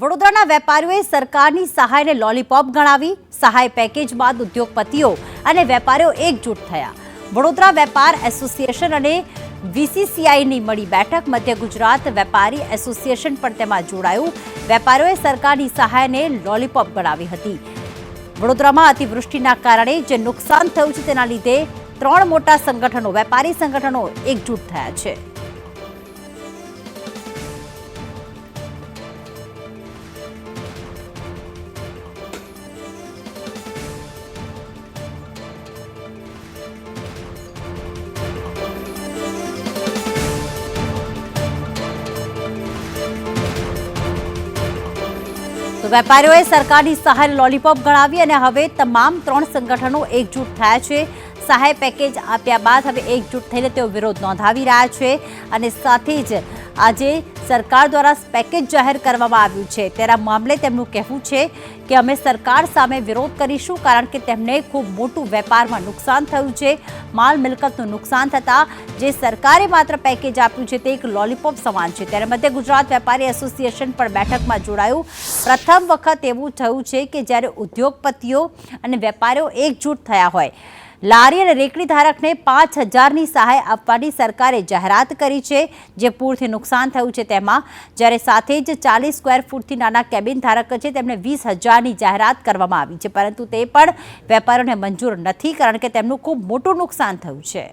વડોદરાના વેપારીઓએ સરકારની સહાયને લોલીપોપ ગણાવી સહાય પેકેજ બાદ ઉદ્યોગપતિઓ અને વેપારીઓ એકજૂટ થયા. વડોદરા વેપાર એસોસિએશન અને વીસીસીઆઈની મળી બેઠક મધ્ય ગુજરાત વેપારી એસોસિએશન પણ તેમાં જોડાયું. વેપારીઓએ સરકારની સહાયને લોલીપોપ ગણાવી હતી. વડોદરામાં અતિવૃષ્ટિના કારણે જે નુકસાન થયું છે તેના લીધે ત્રણ મોટા સંગઠનો, વેપારી સંગઠનો એકજૂટ થયા છે. વેપારીઓએ સરકારની સહાય લોલીપોપ ગણાવી અને હવે તમામ ત્રણ સંગઠનો એકજૂટ થયા છે. સહાય પેકેજ આપ્યા બાદ હવે એકજૂટ થઈને તેઓ વિરોધ નોંધાવી રહ્યા છે અને સાથે જ આજે સરકાર દ્વારા પેકેજ જાહેર કરવામાં આવ્યું છે. તેના મામલે તેમનું કહેવું છે કે અમે સરકાર સામે વિરોધ કરીશું કારણ કે તેમને ખૂબ મોટું વેપારમાં નુકસાન થયું છે. માલ મિલકતનું નુકસાન થતાં જે સરકારે માત્ર પેકેજ આપ્યું છે તે એક લોલીપોપ સમાન છે. ત્યારે મધ્ય ગુજરાત વેપારી એસોસિએશન પણ બેઠકમાં જોડાયું. પ્રથમ વખત એવું થયું છે કે જ્યારે ઉદ્યોગપતિઓ અને વેપારીઓ એકજૂટ થયા હોય, લારી અને રેકડી ધારકને પાંચ હજારની સહાય આપવાની સરકારે જાહેરાત કરી છે, જે પૂરથી નુકસાન થયું છે તેમાં. જ્યારે સાથે જ ચાલીસ સ્ક્વેર ફૂટથી નાના કેબિન ધારક છે, તેમને વીસ હજારની જાહેરાત કરવામાં આવી છે. પરંતુ તે પણ વેપારીઓને મંજૂર નથી, કારણ કે તેમનું ખૂબ મોટું નુકસાન થયું છે.